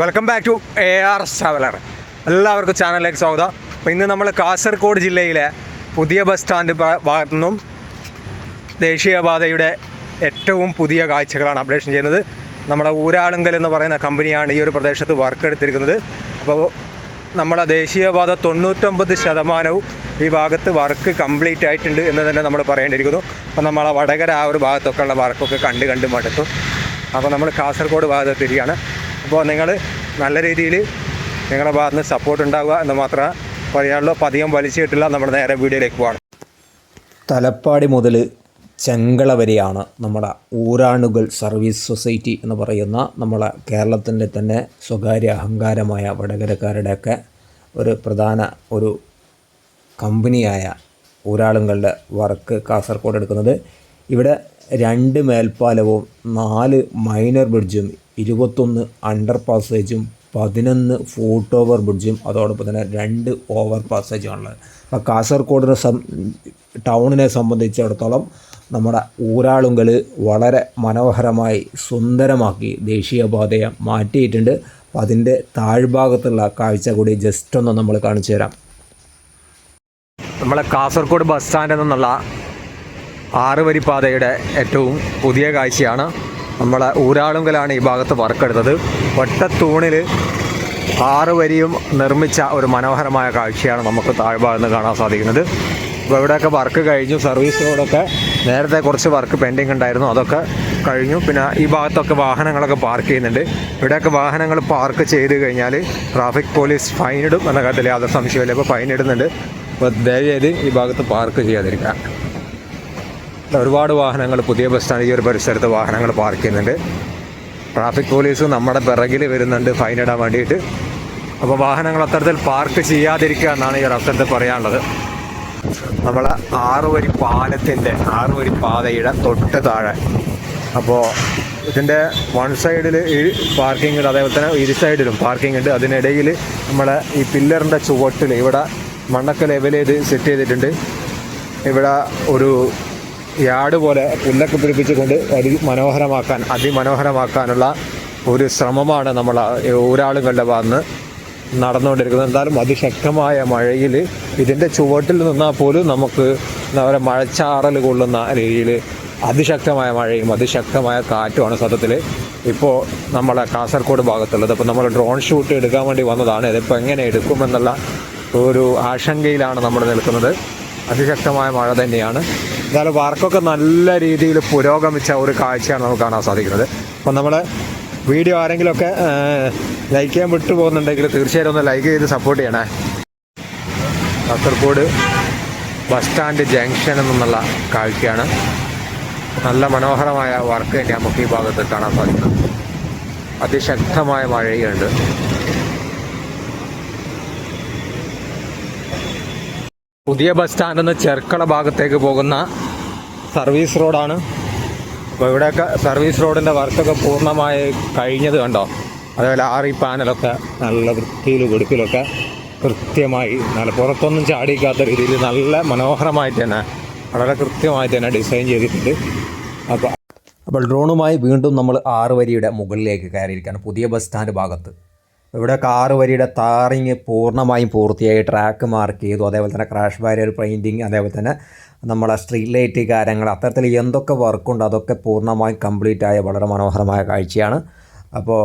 Welcome back to A R traveller എല്ലാവർക്കും ചാനലിലേക്ക് സ്വാഗതം. അപ്പോൾ ഇന്ന് നമ്മൾ കാസർഗോഡ് ജില്ലയിലെ പുതിയ ബസ് സ്റ്റാൻഡ് ഭാഗത്തു നിന്നും ദേശീയപാതയുടെ ഏറ്റവും പുതിയ കാഴ്ചകളാണ് അപ്ഡേഷൻ ചെയ്യുന്നത്. നമ്മുടെ ഊരാളുങ്കൽ എന്ന് പറയുന്ന കമ്പനിയാണ് ഈ ഒരു പ്രദേശത്ത് വർക്ക് എടുത്തിരിക്കുന്നത് അപ്പോൾ നമ്മുടെ ദേശീയപാത തൊണ്ണൂറ്റൊമ്പത് ശതമാനവും ഈ ഭാഗത്ത് വർക്ക് കംപ്ലീറ്റ് ആയിട്ടുണ്ട് എന്ന് തന്നെ നമ്മൾ പറയേണ്ടിയിരിക്കുന്നു. അപ്പോൾ നമ്മളെ വടകര ആ ഒരു ഭാഗത്തൊക്കെ ഉള്ള വർക്കൊക്കെ കണ്ട് കണ്ട് മടുത്തു. അപ്പോൾ നമ്മൾ കാസർഗോഡ് ഭാഗത്തെത്തിരിക്കുകയാണ് അപ്പോൾ നിങ്ങൾ നല്ല രീതിയിൽ നിങ്ങളുടെ ഭാഗത്ത് നിന്ന് സപ്പോർട്ട് ഉണ്ടാവുക എന്ന് മാത്രമേ പറയാനുള്ളൂ അപ്പോൾ അധികം വലിച്ചിട്ടില്ല. നമ്മൾ നേരെ വീഡിയോയിലേക്ക് പോകണം തലപ്പാടി മുതൽ ചെങ്കള വരെയാണ് നമ്മുടെ ഊരാണുകൾ സർവീസ് സൊസൈറ്റി എന്ന് പറയുന്ന നമ്മളെ കേരളത്തിന്റെ തന്നെ സ്വകാര്യ അഹങ്കാരമായ വടകരക്കാരുടെയൊക്കെ ഒരു പ്രധാന ഒരു കമ്പനിയായ ഊരാളുകളുടെ വർക്ക് കാസർഗോഡ് എടുക്കുന്നത്. ഇവിടെ രണ്ട് മേൽപ്പാലവും നാല് മൈനർ ബ്രിഡ്ജും ഇരുപത്തൊന്ന് അണ്ടർ പാസേജും പതിനൊന്ന് ഫോർട്ട് ഓവർ ബ്രിഡ്ജും അതോടൊപ്പം തന്നെ രണ്ട് ഓവർ പാസേജുമാണുള്ളത് അപ്പോൾ കാസർഗോഡിനെ സം ടൗണിനെ സംബന്ധിച്ചിടത്തോളം നമ്മുടെ ഊരാളുങ്കൽ വളരെ മനോഹരമായി സുന്ദരമാക്കി ദേശീയപാതയെ മാറ്റിയിട്ടുണ്ട്. അപ്പോൾ അതിന്റെ താഴ്ഭാഗത്തുള്ള കാഴ്ച കൂടി ജസ്റ്റ് ഒന്ന് നമ്മൾ കാണിച്ചു തരാം. നമ്മളെ കാസർഗോഡ് ബസ് സ്റ്റാൻഡിൽ നിന്നുള്ള ആറ് വരി പാതയുടെ ഏറ്റവും പുതിയ കാഴ്ചയാണ്. നമ്മളെ ഊരാളുങ്കലാണ് ഈ ഭാഗത്ത് വർക്ക് എടുത്തത് ഒറ്റത്തൂണിൽ ആറ് വരിയും നിർമ്മിച്ച ഒരു മനോഹരമായ കാഴ്ചയാണ് നമുക്ക് താഴ്ഭാഗത്ത് നിന്ന് കാണാൻ സാധിക്കുന്നത്. അപ്പോൾ ഇവിടെയൊക്കെ വർക്ക് കഴിഞ്ഞു. സർവീസ് റോഡൊക്കെ നേരത്തെ കുറച്ച് വർക്ക് പെൻഡിങ് ഉണ്ടായിരുന്നു. അതൊക്കെ കഴിഞ്ഞു. പിന്നെ ഈ ഭാഗത്തൊക്കെ വാഹനങ്ങളൊക്കെ പാർക്ക് ചെയ്യുന്നുണ്ട്. ഇവിടെയൊക്കെ വാഹനങ്ങൾ പാർക്ക് ചെയ്ത് കഴിഞ്ഞാൽ ട്രാഫിക് പോലീസ് ഫൈൻ ഇടും എന്ന കാര്യത്തിൽ യാതൊരു സംശയമില്ല ഇപ്പോൾ ഫൈൻ ഇടുന്നുണ്ട്. അപ്പോൾ ദയവേത് ഈ ഭാഗത്ത് പാർക്ക് ചെയ്യാതിരിക്കുക. ഒരുപാട് വാഹനങ്ങൾ പുതിയ ബസ് സ്റ്റാൻഡ് ഈ ഒരു പരിസരത്ത് വാഹനങ്ങൾ പാർക്ക് ചെയ്യുന്നുണ്ട്. ട്രാഫിക് പോലീസ് നമ്മുടെ പിറകിൽ വരുന്നുണ്ട് ഫൈൻ ഇടാൻ വേണ്ടിയിട്ട്. അപ്പോൾ വാഹനങ്ങൾ അത്തരത്തിൽ പാർക്ക് ചെയ്യാതിരിക്കുക എന്നാണ് ഈ ഒരു അവസരത്തിൽ പറയാനുള്ളത്. നമ്മൾ ആറ് വരി പാലത്തിന്റെ ആറ് വരി പാതയുടെ തൊട്ട് താഴെ. അപ്പോൾ ഇതിന്റെ വൺ സൈഡിൽ ഈ പാർക്കിംഗ് ഉണ്ട് അതേപോലെ തന്നെ ഇരു സൈഡിലും പാർക്കിംഗ് ഉണ്ട്. അതിനിടയിൽ നമ്മളെ ഈ പില്ലറിന്റെ ചുവട്ടിൽ ഇവിടെ മണ്ണൊക്കെ ലെവൽ ചെയ്ത് സെറ്റ് ചെയ്തിട്ടുണ്ട്. ഇവിടെ ഒരു യാർഡ് പോലെ പുല്ലൊക്കെ പിടിപ്പിച്ചുകൊണ്ട് അതി മനോഹരമാക്കാൻ അതിമനോഹരമാക്കാനുള്ള ഒരു ശ്രമമാണ് നമ്മൾ ഒരാളുകളുടെ ഭാഗത്ത് നടന്നുകൊണ്ടിരിക്കുന്നത്. എന്തായാലും അതിശക്തമായ മഴയിൽ ഇതിന്റെ ചുവട്ടിൽ നിന്നാൽ പോലും നമുക്ക് എന്താ പറയുക മഴച്ചാറൽ കൊള്ളുന്ന രീതിയിൽ അതിശക്തമായ മഴയും അതിശക്തമായ കാറ്റുമാണ് സത്യത്തിൽ ഇപ്പോൾ നമ്മളെ കാസർഗോഡ് ഭാഗത്തുള്ളത്. അപ്പോൾ നമ്മൾ ഡ്രോൺ ഷൂട്ട് എടുക്കാൻ വേണ്ടി വന്നതാണ്. ഇതിപ്പോൾ എങ്ങനെ എടുക്കുമെന്നുള്ള ഒരു ആശങ്കയിലാണ് നമ്മൾ നിൽക്കുന്നത്. അതിശക്തമായ മഴ തന്നെയാണ്. എന്നാലും വർക്കൊക്കെ നല്ല രീതിയിൽ പുരോഗമിച്ച ഒരു കാഴ്ചയാണ് നമുക്ക് കാണാൻ സാധിക്കുന്നത്. അപ്പം നമ്മൾ വീഡിയോ ആരെങ്കിലുമൊക്കെ ലൈക്ക് ചെയ്യാൻ വിട്ടു പോകുന്നുണ്ടെങ്കിൽ തീർച്ചയായും ഒന്ന് ലൈക്ക് ചെയ്ത് സപ്പോർട്ട് ചെയ്യണേ. കാസർഗോഡ് ബസ് സ്റ്റാൻഡ് ജംഗ്ഷൻ എന്നുള്ള കാഴ്ചയാണ്. നല്ല മനോഹരമായ വർക്ക് നമുക്ക് ഈ ഭാഗത്ത് കാണാൻ സാധിക്കും അതിശക്തമായ മഴയുണ്ട്. പുതിയ ബസ് സ്റ്റാൻഡിൽ നിന്ന് ചെർക്കള ഭാഗത്തേക്ക് പോകുന്ന സർവീസ് റോഡാണ്. അപ്പോൾ ഇവിടെയൊക്കെ സർവീസ് റോഡിന്റെ വർക്കൊക്കെ പൂർണമായി കഴിഞ്ഞത് കണ്ടോ? അതേപോലെ ആറി പാനലൊക്കെ നല്ല വൃത്തിയിൽ വെടുപ്പിലൊക്കെ കൃത്യമായി നല്ല പുറത്തൊന്നും ചാടിക്കാത്ത രീതിയിൽ നല്ല മനോഹരമായിട്ട് തന്നെ വളരെ കൃത്യമായിട്ട് തന്നെ ഡിസൈൻ ചെയ്തിട്ടുണ്ട്. അപ്പോൾ അപ്പോൾ ഡ്രോണുമായി വീണ്ടും നമ്മൾ ആറ് വരിയുടെ മുകളിലേക്ക് കയറിയിരിക്കുകയാണ് പുതിയ ബസ് സ്റ്റാൻഡ് ഭാഗത്ത്. ഇവിടെ കാർ വരിയുടെ താറിങ് പൂർണമായും പൂർത്തിയായി ട്രാക്ക് മാർക്ക് ചെയ്തു അതേപോലെ തന്നെ ക്രാഷ് ബാരിയർ പെയിന്റിങ് അതേപോലെ തന്നെ നമ്മളെ സ്ട്രീറ്റ് ലൈറ്റ് കാര്യങ്ങൾ അത്തരത്തിൽ എന്തൊക്കെ വർക്കുണ്ട് അതൊക്കെ പൂർണമായും കംപ്ലീറ്റ് ആയ വളരെ മനോഹരമായ കാഴ്ചയാണ്. അപ്പോൾ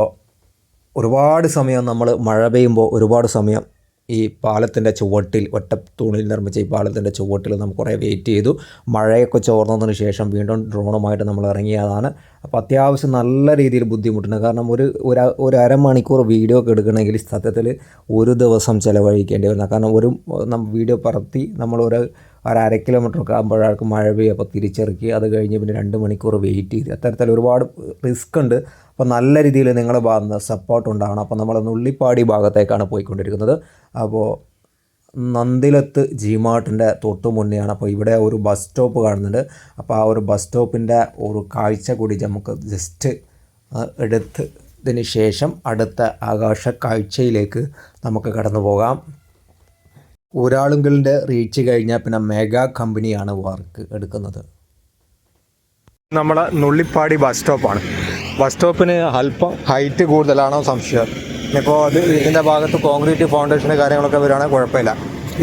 ഒരുപാട് സമയം നമ്മൾ മഴ പെയ്യുമ്പോൾ ഒരുപാട് സമയം ഈ പാലത്തിന്റെ ചുവട്ടിൽ ഒറ്റ തൂണിൽ നിർമ്മിച്ച ഈ പാലത്തിന്റെ ചുവട്ടിൽ നമുക്ക് കുറേ വെയിറ്റ് ചെയ്തു. മഴയൊക്കെ ചോർന്നതിന് ശേഷം വീണ്ടും ഡ്രോണുമായിട്ട് നമ്മൾ ഇറങ്ങിയതാണ്. അപ്പോൾ അത്യാവശ്യം നല്ല രീതിയിൽ ബുദ്ധിമുട്ടുണ്ട്. കാരണം ഒരു ഒരു അരമണിക്കൂർ വീഡിയോ ഒക്കെ എടുക്കണമെങ്കിൽ സത്യത്തിൽ ഒരു ദിവസം ചിലവഴിക്കേണ്ടി വരുന്ന. കാരണം ഒരു വീഡിയോ പറത്തി നമ്മൾ ഒരു ഒരു അര കിലോമീറ്റർ ഒക്കെ ആകുമ്പോഴേക്കും മഴ പെയ്യും. അപ്പോൾ തിരിച്ചിറക്കി അത് കഴിഞ്ഞ് പിന്നെ രണ്ട് മണിക്കൂർ വെയിറ്റ് ചെയ്ത്. അത്തരത്തിൽ ഒരുപാട് റിസ്ക് ഉണ്ട്. അപ്പോൾ നല്ല രീതിയിൽ നിങ്ങളുടെ ഭാഗത്ത് നിന്ന് സപ്പോർട്ട് ഉണ്ടാകണം. അപ്പോൾ നമ്മൾ നുള്ളിപ്പാടി ഭാഗത്തേക്കാണ് പോയിക്കൊണ്ടിരിക്കുന്നത്. അപ്പോൾ നന്ദിലത്ത് ജിമാർട്ടിന്റെ തൊട്ട് മുന്നെയാണ്. അപ്പോൾ ഇവിടെ ഒരു ബസ് സ്റ്റോപ്പ് കാണുന്നുണ്ട്. അപ്പോൾ ആ ഒരു ബസ് സ്റ്റോപ്പിന്റെ ഒരു കാഴ്ച കൂടി നമുക്ക് ജസ്റ്റ് എടുത്തതിന് ശേഷം അടുത്ത ആകാശ കാഴ്ചയിലേക്ക് നമുക്ക് കടന്നു പോകാം ഊരാളുങ്കലിന്റെ റീച്ച് കഴിഞ്ഞാൽ പിന്നെ മെഗാ കമ്പനിയാണ് വർക്ക് എടുക്കുന്നത്. നമ്മളെ നുള്ളിപ്പാടി ബസ് സ്റ്റോപ്പാണ് ബസ് സ്റ്റോപ്പിന് അല്പം ഹൈറ്റ് കൂടുതലാണോ സംശയം. ഇപ്പോൾ അത് ഇതിന്റെ ഭാഗത്ത് കോൺക്രീറ്റ് ഫൗണ്ടേഷന് കാര്യങ്ങളൊക്കെ വരികയാണെങ്കിൽ കുഴപ്പമില്ല.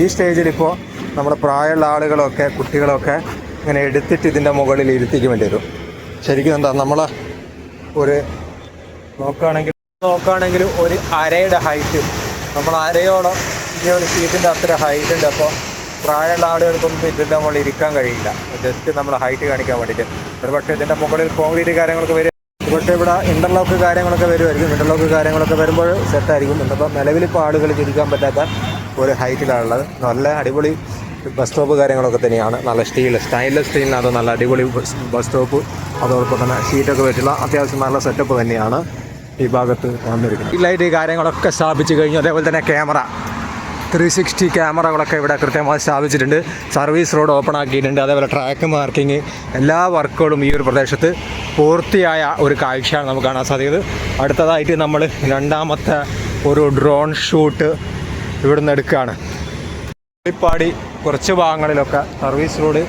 ഈ സ്റ്റേജിൽ ഇപ്പോൾ നമ്മുടെ പ്രായമുള്ള ആളുകളൊക്കെ കുട്ടികളൊക്കെ ഇങ്ങനെ എടുത്തിട്ട് ഇതിന്റെ മുകളിൽ ഇരുത്തിക്ക് വേണ്ടി വരും. ശരിക്കും എന്താ നമ്മളെ ഒരു നോക്കുകയാണെങ്കിൽ നോക്കുകയാണെങ്കിൽ ഒരു അരയുടെ ഹൈറ്റ് നമ്മൾ അരയോളം ഒരു സീറ്റിന്റെ അത്ര ഹൈറ്റ് ഉണ്ട് അപ്പോൾ പ്രായമുള്ള ആളുകൾക്കൊന്നും ഇതിന്റെ നമ്മൾ ഇരിക്കാൻ കഴിയില്ല. ജസ്റ്റ് നമ്മൾ ഹൈറ്റ് കാണിക്കാൻ വേണ്ടിയിട്ട്. ഒരു പക്ഷേ ഇതിന്റെ മുകളിൽ കോൺക്രീറ്റ് കാര്യങ്ങളൊക്കെ വരും. പക്ഷേ ഇവിടെ ഇന്റർലോക്ക് കാര്യങ്ങളൊക്കെ വരുമായിരിക്കും ഇന്റർലോക്ക് കാര്യങ്ങളൊക്കെ വരുമ്പോൾ സെറ്റായിരിക്കും ഇന്നിപ്പോൾ നിലവിലിപ്പോൾ ആളുകൾ ഇരിക്കാൻ പറ്റാത്ത ഒരു ഹൈറ്റിലാണുള്ളത് നല്ല അടിപൊളി ബസ് സ്റ്റോപ്പ് കാര്യങ്ങളൊക്കെ തന്നെയാണ്. നല്ല സ്റ്റീൽ സ്റ്റൈൻലെസ് സ്റ്റീലിനകത്ത് നല്ല അടിപൊളി ബസ് സ്റ്റോപ്പ് അതോടൊപ്പം തന്നെ ഷീറ്റൊക്കെ വെച്ചുള്ള അത്യാവശ്യം നല്ല സെറ്റപ്പ് തന്നെയാണ് ഈ ഭാഗത്ത് വന്നിരിക്കുന്നത്. ഈ ലൈറ്റ് കാര്യങ്ങളൊക്കെ സ്ഥാപിച്ച് കഴിഞ്ഞു. അതേപോലെ തന്നെ ക്യാമറ ത്രീ സിക്സ്റ്റി ക്യാമറകളൊക്കെ ഇവിടെ കൃത്യമായി സ്ഥാപിച്ചിട്ടുണ്ട്. സർവീസ് റോഡ് ഓപ്പൺ ആക്കിയിട്ടുണ്ട്. അതേപോലെ ട്രാക്ക് മാർക്കിങ് എല്ലാ വർക്കുകളും ഈ ഒരു പ്രദേശത്ത് പൂർത്തിയായ ഒരു കാഴ്ചയാണ് നമുക്ക് കാണാൻ സാധിക്കുന്നത്. അടുത്തതായിട്ട് നമ്മൾ രണ്ടാമത്തെ ഒരു ഡ്രോൺ ഷൂട്ട് ഇവിടുന്ന് എടുക്കുകയാണ്. പാടി കുറച്ച് ഭാഗങ്ങളിലൊക്കെ സർവീസ് റോഡ്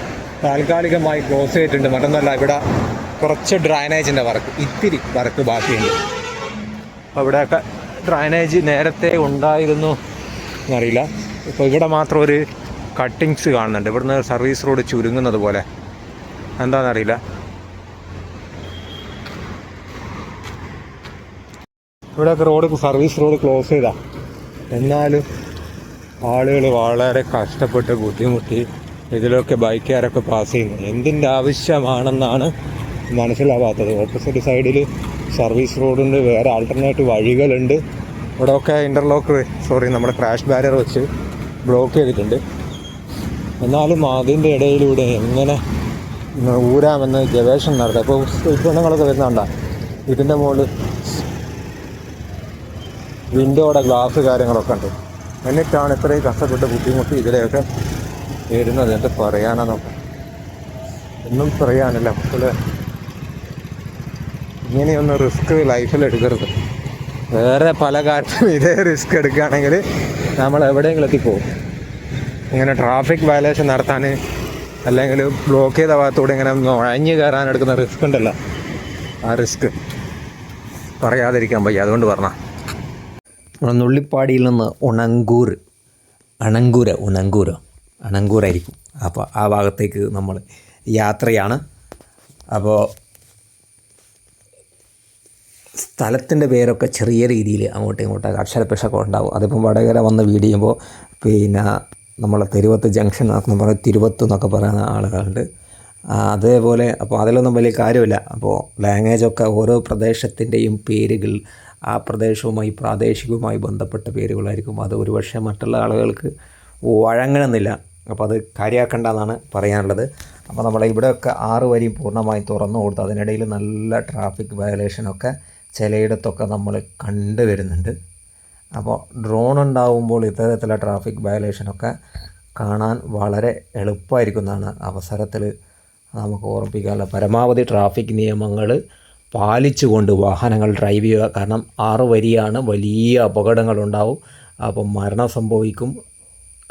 താൽക്കാലികമായി ക്ലോസ് ചെയ്തിട്ടുണ്ട്. മറ്റൊന്നല്ല ഇവിടെ കുറച്ച് ഡ്രൈനേജിന്റെ വർക്ക് ഇത്തിരി വർക്ക് ബാക്കിയുണ്ട്. അപ്പോൾ ഇവിടെയൊക്കെ ഡ്രൈനേജ് നേരത്തെ ഉണ്ടായിരുന്നു. എന്നറിയില്ല. ഇപ്പോൾ ഇവിടെ മാത്രം ഒരു കട്ടിങ്സ് കാണുന്നുണ്ട്. ഇവിടുന്ന് സർവീസ് റോഡ് ചുരുങ്ങുന്നത് പോലെ. എന്താണെന്നറിയില്ല ഇവിടെയൊക്കെ റോഡ് സർവീസ് റോഡ് ക്ലോസ് ചെയ്താ. എന്നാലും ആളുകൾ വളരെ കഷ്ടപ്പെട്ട് ബുദ്ധിമുട്ടി ഇതിലൊക്കെ ബൈക്കുകാരൊക്കെ പാസ് ചെയ്യുന്നു. എന്തിന്റെ ആവശ്യമാണെന്നാണ് മനസ്സിലാവാത്തത്. ഓപ്പോസിറ്റ് സൈഡിൽ സർവീസ് റോഡുണ്ട് വേറെ ആൾട്ടർനേറ്റീവ് വഴികളുണ്ട്. ഇവിടെയൊക്കെ ഇന്റർലോക്ക് സോറി നമ്മുടെ ക്രാഷ് ബാരിയർ വെച്ച് ബ്ലോക്ക് ചെയ്തിട്ടുണ്ട്. എന്നാലും അതിന്റെ ഇടയിലൂടെ എങ്ങനെ ഊരാമെന്ന് ഗവേഷണം നടത്തുക അപ്പോൾ ഉൽപ്പന്നങ്ങളൊക്കെ വരുന്നുണ്ട ഇതിന്റെ മുകളിൽ വിൻഡോയുടെ ഗ്ലാസ് കാര്യങ്ങളൊക്കെ ഉണ്ട്. എന്നിട്ടാണ് ഇത്രയും കഷ്ടപ്പെട്ട് ബുദ്ധിമുട്ടി ഇതിലെയൊക്കെ വരുന്നത്. എന്ത് പറയാനാ നോക്കാം ഒന്നും പറയാനില്ല. മക്കൾ ഇങ്ങനെയൊന്നും റിസ്ക് ലൈഫിൽ എടുക്കരുത്. വേറെ പല കാര്യത്തിലും ഇതേ റിസ്ക് എടുക്കുകയാണെങ്കിൽ നമ്മൾ എവിടെയെങ്കിലും എത്തിപ്പോകും ഇങ്ങനെ ട്രാഫിക് വയലേഷൻ നടത്താൻ അല്ലെങ്കിൽ ബ്ലോക്ക് ചെയ്ത ഭാഗത്തൂടെ ഇങ്ങനെ നുഴഞ്ഞു കയറാൻ എടുക്കുന്ന റിസ്ക് ഉണ്ടല്ലോ. ആ റിസ്ക് പറയാതിരിക്കാൻ വയ്യ അതുകൊണ്ട് നമ്മുടെ നുള്ളിപ്പാടിയിൽ നിന്ന് ഉണങ്കൂർ അണങ്കൂര ഉണങ്കൂരോ അണങ്കൂരായിരിക്കും. അപ്പോൾ ആ ഭാഗത്തേക്ക് നമ്മൾ യാത്രയാണ്. അപ്പോൾ സ്ഥലത്തിന്റെ പേരൊക്കെ ചെറിയ രീതിയിൽ അങ്ങോട്ടും ഇങ്ങോട്ടും അക്ഷരപ്പിശൊക്കെ ഉണ്ടാവും. അതിപ്പം വടകര വന്ന് വീട് ചെയ്യുമ്പോൾ പിന്നെ നമ്മളെ തിരുവത്ത് ജംഗ്ഷൻ എന്നൊക്കെ പറയുന്നത് തിരുവത്ത് എന്നൊക്കെ പറയുന്ന ആളുകളുണ്ട്. അതേപോലെ അപ്പോൾ അതിലൊന്നും വലിയ കാര്യമില്ല. അപ്പോൾ ലാംഗ്വേജൊക്കെ ഓരോ പ്രദേശത്തിന്റെയും പേരുകൾ ആ പ്രദേശവുമായി പ്രാദേശികവുമായി ബന്ധപ്പെട്ട പേരുകളായിരിക്കും. അത് ഒരുപക്ഷെ മറ്റുള്ള ആളുകൾക്ക് വഴങ്ങണമെന്നില്ല. അപ്പോൾ അത് കാര്യമാക്കേണ്ടെന്നാണ് പറയാനുള്ളത്. അപ്പോൾ നമ്മളെ ഇവിടെയൊക്കെ ആറ് വരി പൂർണമായി തുറന്നു കൊടുത്തു അതിനിടയിൽ നല്ല ട്രാഫിക് വയലേഷനൊക്കെ ചിലയിടത്തൊക്കെ നമ്മൾ കണ്ടുവരുന്നുണ്ട് അപ്പോൾ ഡ്രോൺ ഉണ്ടാവുമ്പോൾ ഇത്തരത്തിലുള്ള ട്രാഫിക് വയലേഷനൊക്കെ കാണാൻ വളരെ എളുപ്പമായിരിക്കുന്നതാണ് അവസരത്തിൽ നമുക്ക് ഓർമ്മിപ്പിക്കാനുള്ള പരമാവധി ട്രാഫിക് നിയമങ്ങൾ പാലിച്ചുകൊണ്ട് വാഹനങ്ങൾ ഡ്രൈവ് ചെയ്യുക. കാരണം ആറ് വരിയാണ് വലിയ അപകടങ്ങളുണ്ടാവും. അപ്പം മരണം സംഭവിക്കും.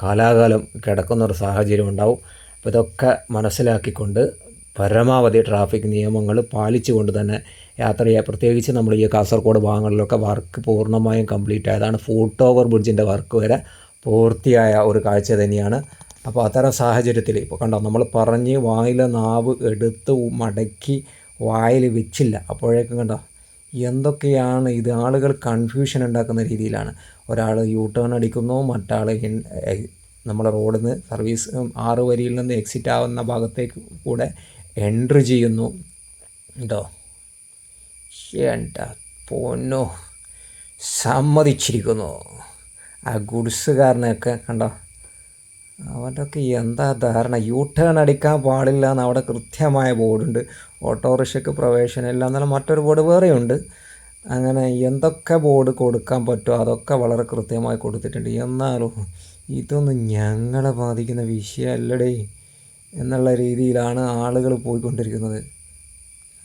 കാലാകാലം കിടക്കുന്നൊരു സാഹചര്യം ഉണ്ടാവും. അപ്പോൾ ഇതൊക്കെ മനസ്സിലാക്കിക്കൊണ്ട് പരമാവധി ട്രാഫിക് നിയമങ്ങൾ പാലിച്ചുകൊണ്ട് തന്നെ യാത്ര ചെയ്യുക പ്രത്യേകിച്ച് നമ്മൾ ഈ കാസർഗോഡ് ഭാഗങ്ങളിലൊക്കെ വർക്ക് പൂർണമായും കംപ്ലീറ്റ് ആയതാണ്. ഫൂട്ട് ഓവർ ബ്രിഡ്ജിന്റെ വർക്ക് വരെ പൂർത്തിയായ ഒരു കാഴ്ച തന്നെയാണ്. അപ്പോൾ അത്തരം സാഹചര്യത്തിൽ ഇപ്പോൾ കണ്ടോ നമ്മൾ പറഞ്ഞ് വായിലെ നാവ് എടുത്ത് മടക്കി വായിൽ വെച്ചില്ല. അപ്പോഴേക്കും കണ്ടോ എന്തൊക്കെയാണ് ഇത്? ആളുകൾ കൺഫ്യൂഷൻ ഉണ്ടാക്കുന്ന രീതിയിലാണ്. ഒരാൾ യൂ ടേൺ അടിക്കുന്നു മറ്റാൾ നമ്മുടെ റോഡിൽ നിന്ന് സർവീസ് ആറ് വരിയിൽ നിന്ന് എക്സിറ്റ് ആവുന്ന ഭാഗത്തേക്ക് കൂടെ എൻട്രി ചെയ്യുന്നു. കേട്ടോ എന്താ പൊന്നോ. സമ്മതിച്ചിരിക്കുന്നു. ആ ഗുഡ്സുകാരനെയൊക്കെ കണ്ടോ? അവന്റെയൊക്കെ എന്താ ധാരണ? യൂ ടേൺ അടിക്കാൻ പാടില്ല എന്ന് അവിടെ കൃത്യമായ ബോർഡുണ്ട്. ഓട്ടോറിക്ഷയ്ക്ക് പ്രവേശനം ഇല്ല എന്നാൽ മറ്റൊരു ബോർഡ് വേറെയുണ്ട്. അങ്ങനെ എന്തൊക്കെ ബോർഡ് കൊടുക്കാൻ പറ്റുമോ അതൊക്കെ വളരെ കൃത്യമായി കൊടുത്തിട്ടുണ്ട്. എന്നാലും ഇതൊന്നും ഞങ്ങളെ ബാധിക്കുന്ന വിഷയമല്ലടേ. എന്നുള്ള രീതിയിലാണ് ആളുകൾ പോയിക്കൊണ്ടിരിക്കുന്നത്.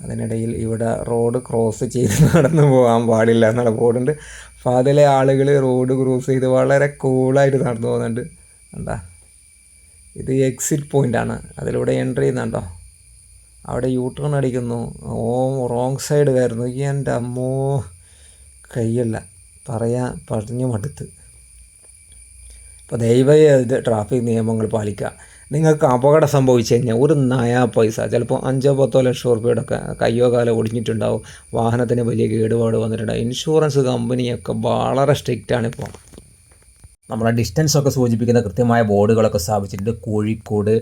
അതിനിടയിൽ ഇവിടെ റോഡ് ക്രോസ് ചെയ്ത് നടന്നു പോകാൻ പാടില്ല എന്നുള്ള ബോർഡുണ്ട്. അപ്പോൾ അതിലെ ആളുകൾ റോഡ് ക്രോസ് ചെയ്ത് വളരെ കൂളായിട്ട് നടന്നു പോകുന്നുണ്ട്. എന്താ ഇത് എക്സിറ്റ് പോയിന്റാണ് അതിലൂടെ എൻട്രി ചെയ്യുന്നുണ്ടോ? അവിടെ യൂ ടേൺ അടിക്കുന്നു. ഓ റോങ് സൈഡ് വരുന്നു. എന്റെ അമ്മോ കയ്യല്ല. പറയാൻ പറഞ്ഞു മടുത്ത്. അപ്പോൾ ദയവായി ട്രാഫിക് നിയമങ്ങൾ പാലിക്കുക. നിങ്ങൾക്ക് അപകടം സംഭവിച്ചു കഴിഞ്ഞാൽ ഒരു നയാ പൈസ. ചിലപ്പോൾ അഞ്ചോ പത്തോ ലക്ഷം റുപ്യയുടെ കയ്യോ കാലോ ഒടിഞ്ഞിട്ടുണ്ടാവും. വാഹനത്തിന് വലിയ കേടുപാട് വന്നിട്ടുണ്ടാവും ഇൻഷുറൻസ് കമ്പനിയൊക്കെ വളരെ സ്ട്രിക്റ്റാണ് ഇപ്പോൾ നമ്മളെ ഡിസ്റ്റൻസ് ഒക്കെ സൂചിപ്പിക്കുന്ന കൃത്യമായ ബോർഡുകളൊക്കെ സ്ഥാപിച്ചിട്ടുണ്ട്. കോഴിക്കോട്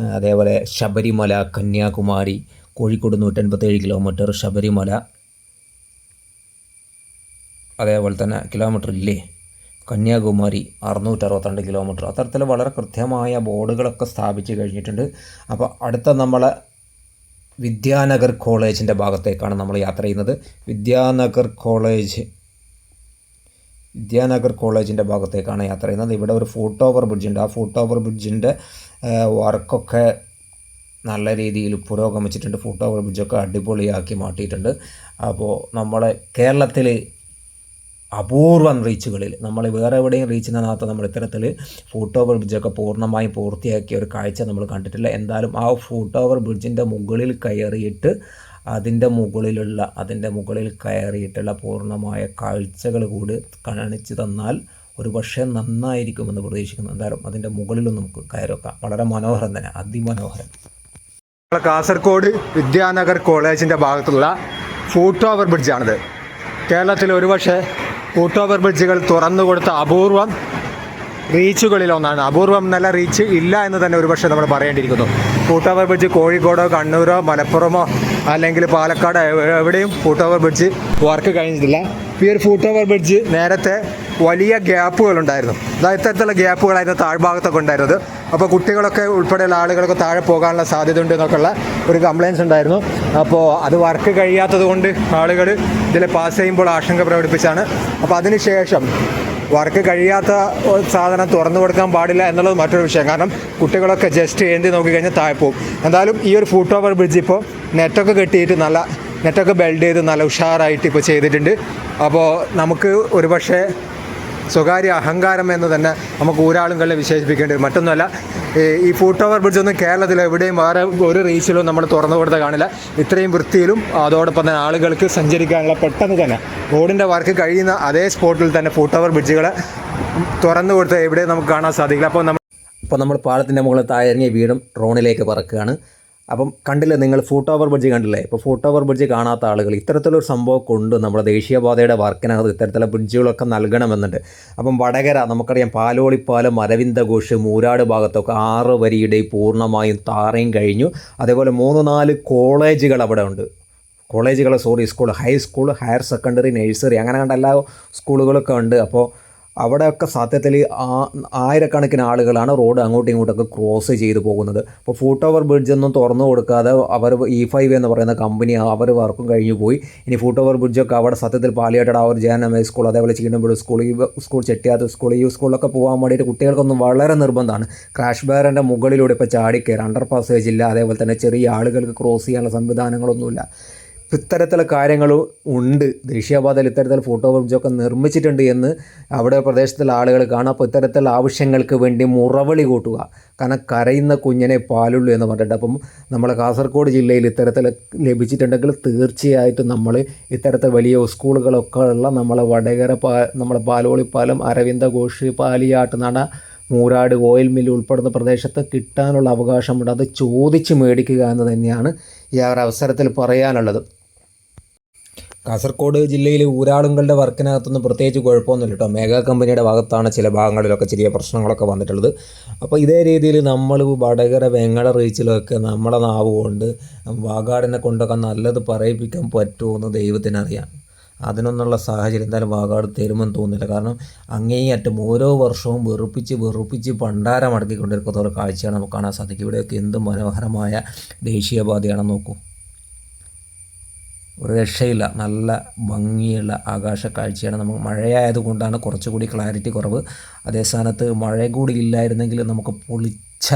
അതേപോലെ ശബരിമല കന്യാകുമാരി കോഴിക്കോട് നൂറ്റൻപത്തേഴ് കിലോമീറ്റർ ശബരിമല. അതേപോലെ തന്നെ കിലോമീറ്റർ ഇല്ലേ? കന്യാകുമാരി അറുന്നൂറ്ററുപത്തിരണ്ട് കിലോമീറ്റർ അത്തരത്തിൽ വളരെ കൃത്യമായ ബോർഡുകളൊക്കെ സ്ഥാപിച്ച് കഴിഞ്ഞിട്ടുണ്ട്. അപ്പോൾ അടുത്ത നമ്മളെ വിദ്യാനഗർ കോളേജിന്റെ ഭാഗത്തേക്കാണ് നമ്മൾ യാത്ര ചെയ്യുന്നത്. വിദ്യാനഗർ കോളേജ് വിദ്യാനഗർ കോളേജിന്റെ ഭാഗത്തേക്കാണ് യാത്ര ചെയ്യുന്നത്. ഇവിടെ ഒരു ഫുട് ഓവർ ബ്രിഡ്ജുണ്ട് ആ ഫുട് ഓവർ ബ്രിഡ്ജിന്റെ വർക്കൊക്കെ നല്ല രീതിയിൽ പുരോഗമിച്ചിട്ടുണ്ട്. ഫുട് ഓവർ ബ്രിഡ്ജൊക്കെ അടിപൊളിയാക്കി മാറ്റിയിട്ടുണ്ട്. അപ്പോൾ നമ്മളെ കേരളത്തിൽ അപൂർവം റീച്ചുകളിൽ. നമ്മൾ വേറെ എവിടെയും റീച്ചിനകത്ത് നമ്മൾ ഇത്തരത്തിൽ ഫുട് ഓവർ ബ്രിഡ്ജൊക്കെ പൂർണമായും പൂർത്തിയാക്കിയ ഒരു കാഴ്ച നമ്മൾ കണ്ടിട്ടില്ല. എന്തായാലും ആ ഫുട് ഓവർ ബ്രിഡ്ജിന്റെ മുകളിൽ കയറിയിട്ട് അതിന്റെ മുകളിലുള്ള അതിന്റെ മുകളിൽ കയറിയിട്ടുള്ള പൂർണമായ കാഴ്ചകൾ കൂടി കാണിച്ചു തന്നാൽ ഒരു പക്ഷേ നന്നായിരിക്കുമെന്ന് പ്രതീക്ഷിക്കുന്നു. എന്തായാലും അതിന്റെ മുകളിലും നമുക്ക് കയറി വെക്കാം വളരെ മനോഹരം തന്നെ. അതിമനോഹരം. നമ്മളെ കാസർഗോഡ് വിദ്യാനഗർ കോളേജിന്റെ ഭാഗത്തുള്ള ഫൂട്ട് ഓവർ ബ്രിഡ്ജാണിത് കേരളത്തിൽ ഒരുപക്ഷെ ഫൂട്ട് ഓവർ ബ്രിഡ്ജുകൾ തുറന്നു കൊടുത്ത അപൂർവം റീച്ചുകളിൽ ഒന്നാണ് അപൂർവം നല്ല റീച്ച് ഇല്ല എന്ന് തന്നെ ഒരുപക്ഷെ നമ്മൾ പറയേണ്ടിയിരിക്കുന്നു. ഫൂട്ട് ഓവർ ബ്രിഡ്ജ് കോഴിക്കോടോ കണ്ണൂരോ മലപ്പുറമോ അല്ലെങ്കിൽ പാലക്കാട് എവിടെയും ഫൂട്ട് ഓവർ ബ്രിഡ്ജ് വർക്ക് കഴിഞ്ഞിട്ടില്ല. ഈ ഒരു ഫൂട്ടോവർ ബ്രിഡ്ജ് നേരത്തെ വലിയ ഗ്യാപ്പുകൾ ഉണ്ടായിരുന്നു ഇത്തരത്തിലുള്ള ഗ്യാപ്പുകളായിരുന്നു താഴ്ഭാഗത്തൊക്കെ ഉണ്ടായിരുന്നത്. അപ്പോൾ കുട്ടികളൊക്കെ ഉൾപ്പെടെയുള്ള ആളുകളൊക്കെ താഴെ പോകാനുള്ള സാധ്യത ഉണ്ട് എന്നൊക്കെയുള്ള ഒരു കംപ്ലയിൻസ് ഉണ്ടായിരുന്നു. അപ്പോൾ അത് വർക്ക് കഴിയാത്തത് കൊണ്ട് ആളുകൾ ഇതിൽ പാസ് ചെയ്യുമ്പോൾ ആശങ്ക പ്രകടിപ്പിച്ചാണ്. അപ്പോൾ അതിനുശേഷം വർക്ക് കഴിയാത്ത സാധനം തുറന്നു കൊടുക്കാൻ പാടില്ല എന്നുള്ളത് മറ്റൊരു വിഷയം. കാരണം കുട്ടികളൊക്കെ ജസ്റ്റ് ഏന്തി നോക്കിക്കഴിഞ്ഞാൽ താഴെ പോകും എന്തായാലും ഈ ഒരു ഫുട് ഓവർ ബ്രിഡ്ജ് ഇപ്പോൾ നെറ്റൊക്കെ കെട്ടിയിട്ട് നല്ല നെറ്റൊക്കെ ബെൽഡ് ചെയ്ത് നല്ല ഉഷാറായിട്ട് ഇപ്പോൾ ചെയ്തിട്ടുണ്ട്. അപ്പോൾ നമുക്ക് ഒരുപക്ഷെ സ്വകാര്യ അഹങ്കാരം എന്ന് തന്നെ നമുക്ക് ഊരാളുകളെ വിശേഷിപ്പിക്കേണ്ടി വരും മറ്റൊന്നുമല്ല ഈ- ഫുട് ബ്രിഡ്ജ് ഒന്നും കേരളത്തിൽ എവിടെയും വേറെ ഒരു റീച്ചിലും നമ്മൾ തുറന്നു കൊടുത്ത കാണില്ല. ഇത്രയും വൃത്തിയിലും അതോടൊപ്പം തന്നെ ആളുകൾക്ക് സഞ്ചരിക്കാനുള്ള പെട്ടെന്ന് തന്നെ റോഡിന്റെ വർക്ക് കഴിയുന്ന അതേ സ്പോട്ടിൽ തന്നെ ഫുട് ബ്രിഡ്ജുകൾ തുറന്നു കൊടുത്ത് എവിടെയും നമുക്ക് കാണാൻ സാധിക്കില്ല. അപ്പോൾ നമ്മൾ ഇപ്പോൾ നമ്മൾ പാലത്തിന്റെ മുകളിൽ താഴെ വീടും ഡ്രോണിലേക്ക് പറക്കുകയാണ്. അപ്പം കണ്ടില്ലേ നിങ്ങൾ ഫൂട്ട് ഓവർ ബ്രിഡ്ജ് കണ്ടില്ലേ? ഇപ്പോൾ ഫൂട്ട് ഓവർ ബ്രിഡ്ജ് കാണാത്ത ആളുകൾ ഇത്തരത്തിലൊരു സംഭവം കൊണ്ട് നമ്മുടെ ദേശീയപാതയുടെ വർക്കിനകത്ത് ഇത്തരത്തിലുള്ള ബ്രിഡ്ജുകളൊക്കെ നൽകണമെന്നുണ്ട്. അപ്പം വടകര നമുക്കറിയാം പാലോളിപ്പാലം അരവിന്ദ ഘോഷ് മൂരാട് ഭാഗത്തൊക്കെ ആറ് വരിയുടെ പൂർണമായും താറയും കഴിഞ്ഞു. അതേപോലെ മൂന്ന് നാല് കോളേജുകൾ അവിടെ ഉണ്ട്. കോളേജുകൾ sorry school high school higher secondary nursery അങ്ങനെ കണ്ട എല്ലാ സ്കൂളുകളൊക്കെ ഉണ്ട്. അപ്പോൾ അവിടെയൊക്കെ സത്യത്തിൽ ആയിരക്കണക്കിന് ആളുകളാണ് റോഡ് അങ്ങോട്ടും ഇങ്ങോട്ടൊക്കെ ക്രോസ് ചെയ്ത് പോകുന്നത്. അപ്പോൾ ഫൂട്ട് ഓവർ ബ്രിഡ്ജ് ഒന്നും തുറന്നു കൊടുക്കാതെ അവർ ഇ ഫൈവ് എന്ന് പറയുന്ന കമ്പനി അവർ വർക്കും കഴിഞ്ഞു പോയി. ഇനി ഫൂട്ട് ഓവർ ബ്രിഡ്ജൊക്കെ അവിടെ സത്യത്തിൽ പാലിയേറ്റഡ് ആ ഒരു J N M I school അതേപോലെ ചീനമ്പുഴ സ്കൂൾ ഈ സ്കൂൾ ചെട്ടിയാത്ത സ്കൂൾ ഈ സ്കൂളിലൊക്കെ പോകാൻ വേണ്ടിയിട്ട് കുട്ടികൾക്കൊന്നും വളരെ നിർബന്ധമാണ്. ക്രാഷ് ബാറിന്റെ മുകളിലൂടെ ഇപ്പോൾ ചാടിക്കയറി അണ്ടർ പാസേജ് ഇല്ല അതേപോലെ തന്നെ ചെറിയ ആളുകൾക്ക് ക്രോസ് ചെയ്യാനുള്ള സംവിധാനങ്ങളൊന്നുമില്ല. ഇത്തരത്തിലുള്ള കാര്യങ്ങൾ ഉണ്ട്. ദേശീയപാതയിൽ ഇത്തരത്തിൽ ഫോട്ടോ ബ്രിഡ്ജൊക്കെ നിർമ്മിച്ചിട്ടുണ്ട് എന്ന് അവിടെ പ്രദേശത്തുള്ള ആളുകൾ കാണാം. അപ്പോൾ ഇത്തരത്തിലുള്ള ആവശ്യങ്ങൾക്ക് വേണ്ടി മുറവിളി കൂട്ടുക. കാരണം കരയുന്ന കുഞ്ഞിനെ പാലുള്ളൂ എന്ന് പറഞ്ഞിട്ട്. അപ്പം നമ്മൾ കാസർഗോഡ് ജില്ലയിൽ ഇത്തരത്തിൽ ലഭിച്ചിട്ടുണ്ടെങ്കിൽ തീർച്ചയായിട്ടും നമ്മൾ ഇത്തരത്തിൽ വലിയ സ്കൂളുകളൊക്കെ ഉള്ള നമ്മളെ വടകര പാ നമ്മളെ പാലോളിപ്പാലം അരവിന്ദ ഘോഷ് പാലിയാട്ട് നട മൂരാട് ഓയിൽ മില്ല് ഉൾപ്പെടുന്ന പ്രദേശത്ത് കിട്ടാനുള്ള അവകാശമുണ്ട്. അത് ചോദിച്ച് മേടിക്കുക എന്ന് തന്നെയാണ് ഈ ഒരു അവസരത്തിൽ പറയാനുള്ളത്. കാസർഗോഡ് ജില്ലയിൽ ഊരാളുങ്ങളുടെ വർക്കിനകത്തൊന്നും പ്രത്യേകിച്ച് കുഴപ്പമൊന്നുമില്ല കേട്ടോ. മെഗാ കമ്പനിയുടെ ഭാഗത്താണ് ചില ഭാഗങ്ങളിലൊക്കെ ചെറിയ പ്രശ്നങ്ങളൊക്കെ വന്നിട്ടുള്ളത്. അപ്പോൾ ഇതേ രീതിയിൽ നമ്മൾ വടകര വെങ്ങള റീച്ചിലൊക്കെ നമ്മളെ നാവ് കൊണ്ട് വാഗാടിനെ കൊണ്ടൊക്കെ നല്ലത് പറയിപ്പിക്കാൻ പറ്റുമെന്ന് ദൈവത്തിനറിയാം അതിനൊന്നുള്ള സാഹചര്യം എന്തായാലും വാഗാട് തരുമെന്ന് തോന്നുന്നില്ല. കാരണം അങ്ങേയറ്റം ഓരോ വർഷവും വെറുപ്പിച്ച് വെറുപ്പിച്ച് പണ്ടാരം അടക്കിക്കൊണ്ടിരിക്കുന്ന ഒരു കാഴ്ചയാണ് നമുക്ക് കാണാൻ സാധിക്കും ഇവിടെയൊക്കെ എന്ത് മനോഹരമായ ദേശീയപാതയാണെന്ന് നോക്കൂ. ഒരു രക്ഷയില്ല. നല്ല ഭംഗിയുള്ള ആകാശ കാഴ്ചയാണ് നമുക്ക് മഴയായതുകൊണ്ടാണ് കുറച്ചുകൂടി ക്ലാരിറ്റി കുറവ്. അതേ സ്ഥാനത്ത് മഴ കൂടി ഇല്ലായിരുന്നെങ്കിൽ നമുക്ക് പൊളിച്ച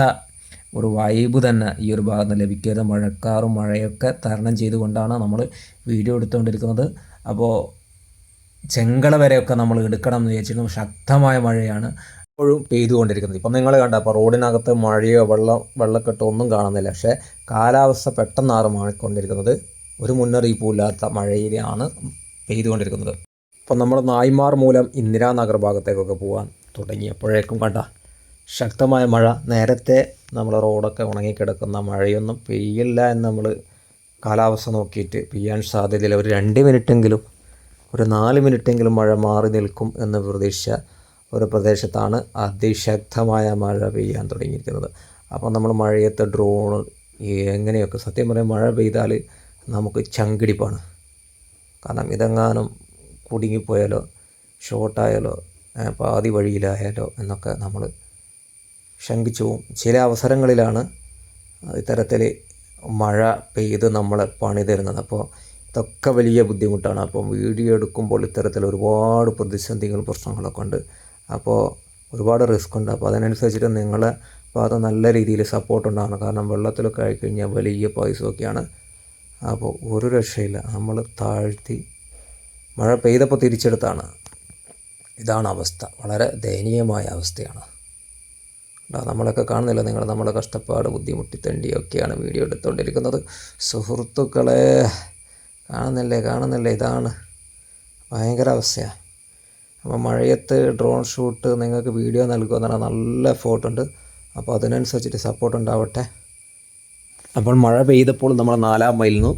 ഒരു വൈബ് തന്നെ ഈ ഒരു ഭാഗത്ത് ലഭിക്കരുത് മഴക്കാറും മഴയൊക്കെ തരണം ചെയ്തുകൊണ്ടാണ് നമ്മൾ വീഡിയോ എടുത്തുകൊണ്ടിരിക്കുന്നത്. അപ്പോൾ ചെങ്കള വരെയൊക്കെ നമ്മൾ എടുക്കണം എന്ന് വിചാരിച്ചിരുന്നു. ശക്തമായ മഴയാണ് ഇപ്പോഴും പെയ്തുകൊണ്ടിരിക്കുന്നത്. ഇപ്പം നിങ്ങൾ കണ്ട അപ്പോൾ റോഡിനകത്ത് മഴയോ വെള്ളം വെള്ളക്കെട്ടോ ഒന്നും കാണുന്നില്ല. പക്ഷേ കാലാവസ്ഥ പെട്ടെന്നാറ് മാറിക്കൊണ്ടിരിക്കുന്നത്. ഒരു മുന്നറിയിപ്പും ഇല്ലാത്ത മഴയിലാണ് പെയ്തുകൊണ്ടിരിക്കുന്നത്. അപ്പം നമ്മൾ നായ്മാർ മൂലം ഇന്ദിരാനഗർ ഭാഗത്തേക്കൊക്കെ പോകാൻ തുടങ്ങിയപ്പോഴേക്കും കണ്ട ശക്തമായ മഴ. നേരത്തെ നമ്മൾ റോഡൊക്കെ ഉണങ്ങിക്കിടക്കുന്ന മഴയൊന്നും പെയ്യില്ല എന്ന് നമ്മൾ കാലാവസ്ഥ നോക്കിയിട്ട് പെയ്യാൻ സാധ്യതയില്ല. ഒരു രണ്ട് മിനിറ്റെങ്കിലും ഒരു നാല് മിനിറ്റെങ്കിലും മഴ മാറി നിൽക്കും എന്ന് പ്രതീക്ഷ ഒരു പ്രദേശത്താണ് അതിശക്തമായ മഴ പെയ്യാൻ തുടങ്ങിയിരിക്കുന്നത്. അപ്പോൾ നമ്മൾ മഴയത്തെ ഡ്രോണ് എങ്ങനെയൊക്കെ? സത്യം പറയാം മഴ പെയ്താൽ നമുക്ക് ചങ്കിടിപ്പാണ്. കാരണം ഇതെങ്ങാനും കുടുങ്ങിപ്പോയാലോ ഷോർട്ടായാലോ പാതി വഴിയിലായാലോ എന്നൊക്കെ നമ്മൾ ശങ്കിച്ചു പോവും ചില അവസരങ്ങളിലാണ് ഇത്തരത്തിൽ മഴ പെയ്ത് നമ്മളെ പണി തരുന്നത്. അപ്പോൾ ഇതൊക്കെ വലിയ ബുദ്ധിമുട്ടാണ്. അപ്പം വീഡിയോ എടുക്കുമ്പോൾ ഇത്തരത്തിൽ ഒരുപാട് പ്രതിസന്ധികളും പ്രശ്നങ്ങളൊക്കെ ഉണ്ട്. അപ്പോൾ ഒരുപാട് റിസ്ക് ഉണ്ട്. അപ്പോൾ അതിനനുസരിച്ചിട്ട് നിങ്ങളെ ഭാഗത്ത് നല്ല രീതിയിൽ സപ്പോർട്ട് ഉണ്ടാകണം. കാരണം വെള്ളത്തിലൊക്കെ ആയിക്കഴിഞ്ഞാൽ വലിയ പൈസ പൈസയൊക്കെയാണ് അപ്പോൾ ഒരു രക്ഷയില്ല. നമ്മൾ താഴ്ത്തി മഴ പെയ്തപ്പോൾ തിരിച്ചെടുത്താണ്. ഇതാണ് അവസ്ഥ. വളരെ ദയനീയമായ അവസ്ഥയാണ്. കേട്ടോ നമ്മളൊക്കെ കാണുന്നില്ല നിങ്ങൾ നമ്മുടെ കഷ്ടപ്പാട് ബുദ്ധിമുട്ടി തണ്ടിയൊക്കെയാണ് വീഡിയോ എടുത്തുകൊണ്ടിരിക്കുന്നത് സുഹൃത്തുക്കളെ കാണുന്നില്ലേ കാണുന്നില്ലേ? ഇതാണ് ഭയങ്കര അവസ്ഥയാണ് അപ്പോൾ മഴയത്ത് ഡ്രോൺ ഷൂട്ട് നിങ്ങൾക്ക് വീഡിയോ നൽകുമെന്ന് പറഞ്ഞാൽ നല്ല എഫോർട്ടുണ്ട്. അപ്പോൾ അതിനനുസരിച്ചിട്ട് സപ്പോർട്ട് ഉണ്ടാവട്ടെ അപ്പോൾ മഴ പെയ്തപ്പോൾ നമ്മൾ നാലാം മൈലിൽ നിന്ന്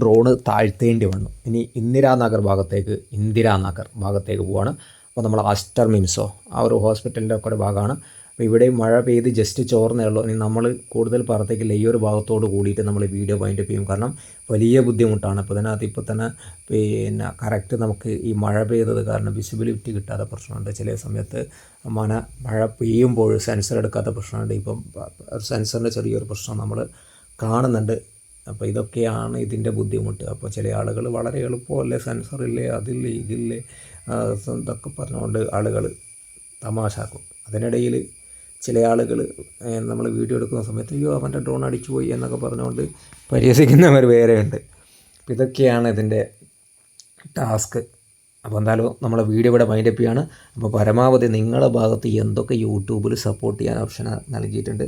ഡ്രോണ് താഴ്ത്തേണ്ടി വന്നു. ഇനി ഇന്ദിരാനഗർ ഭാഗത്തേക്ക് ഇന്ദിരാനഗർ ഭാഗത്തേക്ക് പോവാണ്. അപ്പോൾ നമ്മൾ ആസ്റ്റർ മിംസോ ആ ഒരു ഹോസ്പിറ്റലിന്റെ ഒക്കെ ഒരു ഭാഗമാണ്. അപ്പോൾ ഇവിടെ മഴ പെയ്ത് ജസ്റ്റ് ചോർന്നേ ഉള്ളൂ. ഇനി നമ്മൾ കൂടുതൽ പുറത്തേക്ക് ഈ ഒരു ഭാഗത്തോട് കൂടിയിട്ട് നമ്മൾ വീഡിയോ വൈൻഡ് ചെയ്യും. കാരണം വലിയ ബുദ്ധിമുട്ടാണ്. അപ്പോൾ ഇതിനകത്ത് ഇപ്പോൾ തന്നെ പിന്നെ കറക്റ്റ് നമുക്ക് ഈ മഴ പെയ്തത് കാരണം വിസിബിലിറ്റി കിട്ടാത്ത പ്രശ്നമുണ്ട്. ചില സമയത്ത് മന മഴ പെയ്യുമ്പോൾ സെൻസർ എടുക്കാത്ത പ്രശ്നമുണ്ട്. ഇപ്പം സെൻസറിന്റെ ചെറിയൊരു പ്രശ്നം നമ്മൾ കാണുന്നുണ്ട്. അപ്പോൾ ഇതൊക്കെയാണ് ഇതിന്റെ ബുദ്ധിമുട്ട്. അപ്പോൾ ചില ആളുകൾ വളരെ എളുപ്പമല്ലേ സെൻസർ ഇല്ലേ അതില്ലേ ഇതില്ലേ ഇതൊക്കെ പറഞ്ഞുകൊണ്ട് ആളുകൾ തമാശാക്കും അതിനിടയിൽ ചില ആളുകൾ നമ്മൾ വീഡിയോ എടുക്കുന്ന സമയത്ത് അയ്യോ അവന്റെ ഡ്രോൺ അടിച്ചു പോയി എന്നൊക്കെ പറഞ്ഞുകൊണ്ട് പരിഹസിക്കുന്നവർ വേറെയുണ്ട്. ഇതൊക്കെയാണ് ഇതിന്റെ ടാസ്ക് അപ്പോൾ എന്തായാലും നമ്മളെ വീഡിയോ ഇവിടെ മൈൻഡപ്പ് ചെയ്യാണ്. അപ്പോൾ പരമാവധി നിങ്ങളുടെ ഭാഗത്ത് എന്തൊക്കെ യൂട്യൂബിൽ സപ്പോർട്ട് ചെയ്യാൻ ഓപ്ഷൻ നൽകിയിട്ടുണ്ട്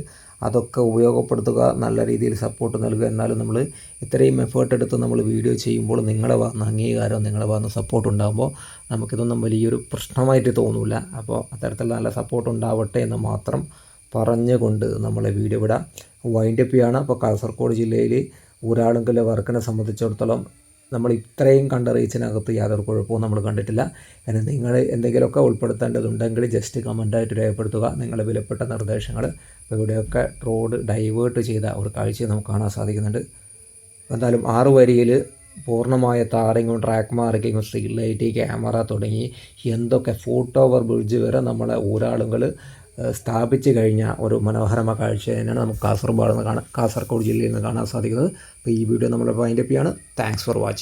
അതൊക്കെ ഉപയോഗപ്പെടുത്തുക നല്ല രീതിയിൽ സപ്പോർട്ട് നൽകുക. എന്നാലും നമ്മൾ ഇത്രയും എഫേർട്ട് എടുത്ത് നമ്മൾ വീഡിയോ ചെയ്യുമ്പോൾ നിങ്ങളെ ഭാഗത്ത് അംഗീകാരം നിങ്ങളെ ഭാഗത്ത് സപ്പോർട്ട് ഉണ്ടാകുമ്പോൾ നമുക്കിതൊന്നും വലിയൊരു പ്രശ്നമായിട്ട് തോന്നില്ല അപ്പോൾ അത്തരത്തിൽ നല്ല സപ്പോർട്ട് ഉണ്ടാവട്ടെ എന്ന് മാത്രം പറഞ്ഞുകൊണ്ട് നമ്മളെ വീഡിയോ ഇവിടെ വൈൻഡപ്പ് ചെയ്യാണ്. അപ്പോൾ കാസർഗോഡ് ജില്ലയിൽ ഊരാളുങ്കലെ വർക്കിനെ സംബന്ധിച്ചിടത്തോളം നമ്മൾ ഇത്രയും കണ്ട റീച്ചിനകത്ത് യാതൊരു കുഴപ്പവും നമ്മൾ കണ്ടിട്ടില്ല. കാരണം നിങ്ങൾ എന്തെങ്കിലുമൊക്കെ ഉൾപ്പെടുത്തേണ്ടതുണ്ടെങ്കിൽ ജസ്റ്റ് കമന്റായിട്ട് രേഖപ്പെടുത്തുക. നിങ്ങളുടെ വിലപ്പെട്ട നിർദ്ദേശങ്ങൾ ഇപ്പോൾ ഇവിടെയൊക്കെ റോഡ് ഡൈവേർട്ട് ചെയ്ത ഒരു കാഴ്ച നമുക്ക് കാണാൻ സാധിക്കുന്നുണ്ട്. എന്തായാലും ആറ് വരിയിൽ പൂർണമായ താറിങ്ങും ട്രാക്ക് മാർക്കിങ്ങും സ്ട്രീറ്റ് ലൈറ്റ് ക്യാമറ തുടങ്ങി എന്തൊക്കെ ഫോട്ടോ ഓവർ ബ്രിഡ്ജ് വരെ നമ്മളെ ഊരാളുകൾ സ്ഥാപിച്ച് കഴിഞ്ഞ ഒരു മനോഹരമായ കാഴ്ച തന്നെയാണ് നമുക്ക് കാസർഗോഡ് നിന്ന് കാണാൻ കാസർഗോഡ് ജില്ലയിൽ നിന്ന് കാണാൻ സാധിക്കുന്നത്. അപ്പോൾ ഈ വീഡിയോ നമ്മൾ വൈൻഡപ്പ് ചെയ്യാണ് താങ്ക്സ് ഫോർ വാച്ചിങ്